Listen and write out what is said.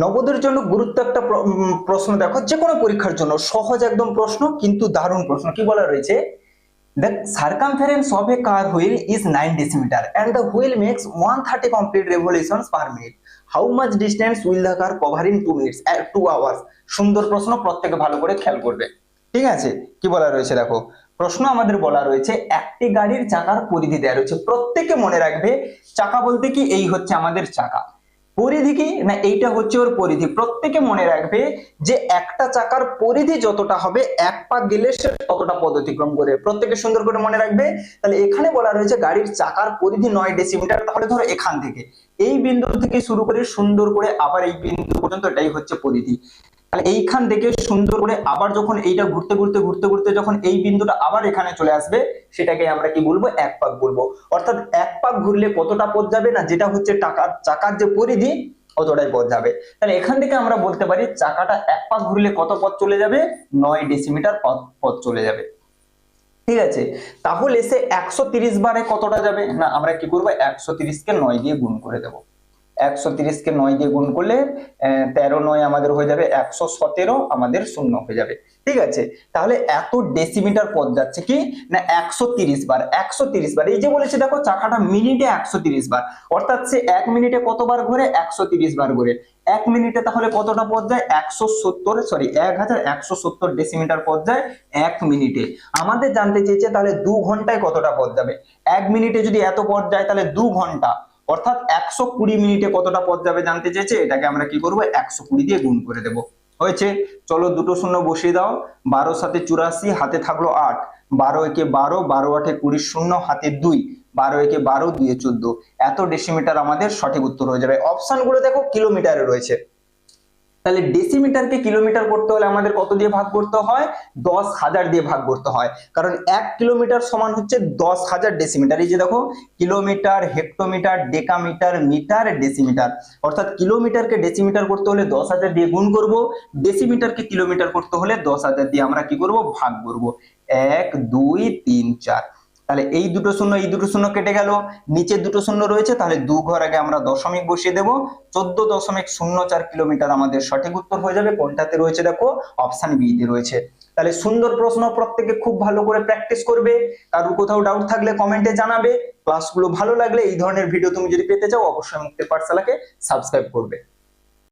নবোদয়ের জন্য গুরুত্ব একটা প্রশ্ন দেখো যে কোনো পরীক্ষার জন্য সহজ একদম প্রশ্ন, কিন্তু দারুণ প্রশ্ন। কি বলা রয়েছে? The circumference of a car wheel is 9 decimeter and the wheel makes 130 complete revolutions per minute. How much distance will the car cover in 2 minutes? At 2 hours. সুন্দর প্রশ্ন, প্রত্যেকে ভালো করে খেয়াল করবে। ঠিক আছে? কি বলা রয়েছে দেখো? প্রশ্ন আমাদের বলা রয়েছে, একটি গাড়ির চাকার পরিধি দেওয়া রয়েছে। প্রত্যেকে মনে রাখবে, চাকা বলতে কি? এই হচ্ছে আমাদের চাকা। পরিধি কি না এইটা হচ্ছে ওর পরিধি? প্রত্যেকে মনে রাখবে যে একটা চাকার পরিধি যতটা হবে, এক পা গেলে সে ততটা পদ অতিক্রম করে প্রত্যেকে সুন্দর করে মনে রাখবে। তাহলে এখানে বলা রয়েছে গাড়ির চাকার পরিধি নয় ডেসিমিটার তাহলে ধরো এখান থেকে। এই বিন্দু থেকে শুরু করে সুন্দর করে আবার এই বিন্দু পর্যন্ত এটাই হচ্ছে পরিধি। তাহলে এইখান থেকে সুন্দর করে আবার যখন এইটা ঘুরতে ঘুরতে ঘুরতে ঘুরতে যখন এই বিন্দুটা আবার এখানে চলে আসবে, সেটাকে আমরা কি বলব? এক পাক বলব। অর্থাৎ এক পাক ঘুরলে কতটা পথ যাবে না, যেটা হচ্ছে টাকার, চাকার যে পরিধি অতটাই পথ যাবে। তাহলে এখান থেকে আমরা বলতে পারি চাকাটা এক পাক ঘুরলে কত পথ চলে যাবে? নয় ডেসিমিটার পথ পথ চলে যাবে। ঠিক আছে? তাহলে সে একশো বারে কতটা যাবে? না, আমরা কি করব? একশো তিরিশকে নয় দিয়ে গুণ করে দেবো। একশো তিরিশকে নয় দিয়ে গুণ করলে তেরো নয় আমাদের হয়ে যাবে, একশো সতেরো আমাদের শূন্য হয়ে যাবে। ঠিক আছে? তাহলে এত ডেসিমিটার পথ যাচ্ছে কি? না, একশো বার একশো বার। এই যে বলেছে, দেখো, চাকাটা মিনিটে একশো বার। অর্থাৎ সে এক মিনিটে কতবার ঘুরে? একশো বার ঘুরে। এক মিনিটে তাহলে কতটা পথ যায়? একশো সত্তর সরি এক হাজার একশো সত্তর ডেসিমিটার পথ যায় এক মিনিটে। আমাদের জানতে চেয়েছে, তাহলে দু ঘন্টায় কতটা পথ যাবে? এক মিনিটে যদি এত পথ যায়, তাহলে দু ঘণ্টা। অর্থাৎ একশো কুড়ি মিনিটে কতটা পথ যাবে জানতে চেয়েছে? এটাকে আমরা কি করব? একশো কুড়ি দিয়ে গুণ করে দেবো। হয়েছে? চলো দুটো শূন্য বসিয়ে দাও। বারো সাথে চুরাশি, হাতে থাকল আট। বারো একে বারো বারো আটে কুড়ি শূন্য, হাতে দুই। বারো একে বারো, দুয়ে চোদ্দ। এত ডেসিমিটার আমাদের সঠিক উত্তর হয়ে যাবে। অপশনগুলো দেখো কিলোমিটারে রয়েছে। তাহলে ডেসিমিটারকে কিলোমিটার করতে হলে আমাদের কত দিয়ে ভাগ করতে হয়? দশ হাজার দিয়ে ভাগ করতে হয়। কারণ এক কিলোমিটার সমান হচ্ছে দশ হাজার ডেসিমিটার এই যে দেখো kilometre hectometre decametre metre decimetre অর্থাৎ কিলোমিটারকে ডেসিমিটার করতে হলে দশ হাজার দিয়ে গুণ করব। ডেসিমিটারকে কিলোমিটার করতে হলে দশ হাজার দিয়ে আমরা কি করব? ভাগ করব। এক, দুই, তিন, চার। তাহলে এই দুটো শূন্য, এই দুটো শূন্য কেটে গেল। নিচে দুটো শূন্য রয়েছে, তাহলে দু ঘর আগে আমরা দশমিক বসিয়ে দেব। চোদ্দ দশমিক শূন্য চার কিলোমিটার আমাদের সঠিক উত্তর হয়ে যাবে। কোনটাতে রয়েছে দেখো? অপশান বি তে রয়েছে। তাহলে সুন্দর প্রশ্ন, প্রত্যেকে খুব ভালো করে প্র্যাকটিস করবে। কারোর কোথাও ডাউট থাকলে কমেন্টে জানাবে। ক্লাসগুলো ভালো লাগলে এই ধরনের ভিডিও তুমি যদি পেতে চাও, অবশ্যই মুক্তির পাঠশালাকে সাবস্ক্রাইব করবে।